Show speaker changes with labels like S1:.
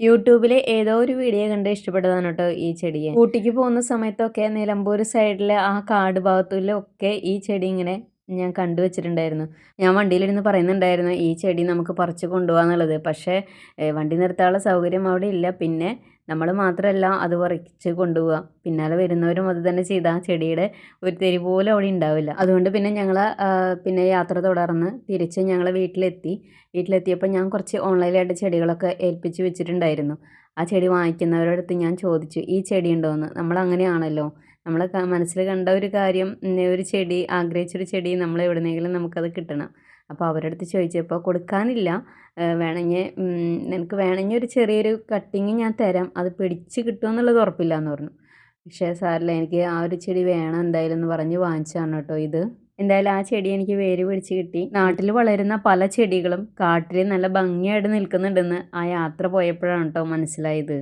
S1: യൂട്യൂബിൽ ഏതോ ഒരു വീഡിയോ കണ്ട് ഇഷ്ടപ്പെട്ടതാണ് കേട്ടോ ഈ ചെടിയെ. ഊട്ടിക്ക് പോകുന്ന സമയത്തൊക്കെ നിലമ്പൂർ സൈഡിലെ ആ കാട് ഭാഗത്തിലൊക്കെ ഈ ചെടി ഇങ്ങനെ ഞാൻ കണ്ടുവച്ചിട്ടുണ്ടായിരുന്നു ഞാൻ വണ്ടിയിലിരുന്ന് പറയുന്നുണ്ടായിരുന്നു ഈ ചെടി നമുക്ക് പറിച്ച് കൊണ്ടുപോകാന്നുള്ളത്. പക്ഷേ വണ്ടി നിർത്താനുള്ള സൗകര്യം അവിടെ ഇല്ല. പിന്നെ നമ്മൾ മാത്രമല്ല അത് പറിച്ച് കൊണ്ടുപോവുക പിന്നാലെ വരുന്നവരും അത് തന്നെ ചെയ്ത. ആ ചെടിയുടെ ഒരു തെരി പോലും അവിടെ ഉണ്ടാവില്ല. അതുകൊണ്ട് പിന്നെ ഞങ്ങൾ പിന്നെ യാത്ര തുടർന്ന് തിരിച്ച് ഞങ്ങൾ വീട്ടിലെത്തി. വീട്ടിലെത്തിയപ്പോൾ ഞാൻ കുറച്ച് ഓൺലൈനായിട്ട് ചെടികളൊക്കെ ഏൽപ്പിച്ച് വെച്ചിട്ടുണ്ടായിരുന്നു. ആ ചെടി വാങ്ങിക്കുന്നവരുടെ അടുത്ത് ഞാൻ ചോദിച്ചു ഈ ചെടി ഉണ്ടോയെന്ന് നമ്മൾ അങ്ങനെയാണല്ലോ. നമ്മൾ മനസ്സിൽ കണ്ട ഒരു കാര്യം ഒരു ചെടി ആഗ്രഹിച്ചൊരു ചെടി നമ്മൾ എവിടെന്നെങ്കിലും നമുക്കത് കിട്ടണം. അപ്പോൾ അവരുടെ അടുത്ത് ചോദിച്ചപ്പോൾ കൊടുക്കാനില്ല. വേണമെങ്കിൽ നിനക്ക് വേണമെങ്കിൽ ഒരു ചെറിയൊരു കട്ടിങ് ഞാൻ തരാം. അത് പിടിച്ച് കിട്ടുമെന്നുള്ളത് ഉറപ്പില്ല എന്ന് പറഞ്ഞു. പക്ഷേ സാറില്ല എനിക്ക് ആ ഒരു ചെടി വേണം എന്തായാലും എന്ന് പറഞ്ഞ് വാങ്ങിച്ചതാണ് കേട്ടോ ഇത്. എന്തായാലും ആ ചെടി എനിക്ക് വേര് പിടിച്ച് കിട്ടി. നാട്ടിൽ വളരുന്ന പല ചെടികളും കാട്ടിൽ നല്ല ഭംഗിയായിട്ട് നിൽക്കുന്നുണ്ടെന്ന് ആ യാത്ര പോയപ്പോഴാണ് കേട്ടോ മനസ്സിലായത്.